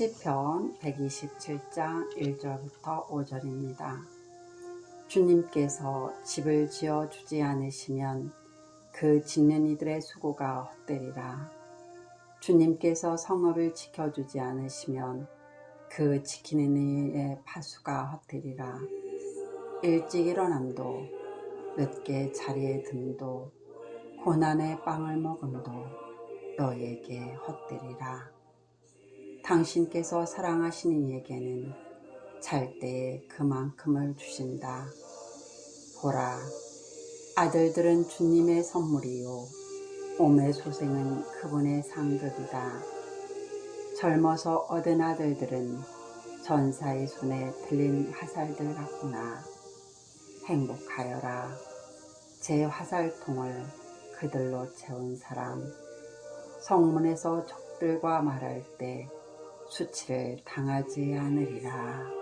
시편 127장 1절부터 5절입니다. 주님께서 집을 지어 주지 않으시면 그 짓는 이들의 수고가 헛되리라. 주님께서 성읍을 지켜주지 않으시면 그 지키는 이의 파수가 헛되리라. 일찍 일어남도 늦게 자리에 든도 고난의 빵을 먹음도 너에게 헛되리라. 당신께서 사랑하시는 이에게는 잘 때에 그만큼을 주신다. 보라, 아들들은 주님의 선물이요. 몸의 소생은 그분의 상급이다. 젊어서 얻은 아들들은 전사의 손에 들린 화살들 같구나. 행복하여라. 제 화살통을 그들로 채운 사람. 성문에서 적들과 말할 때 수치를 당하지 않으리라.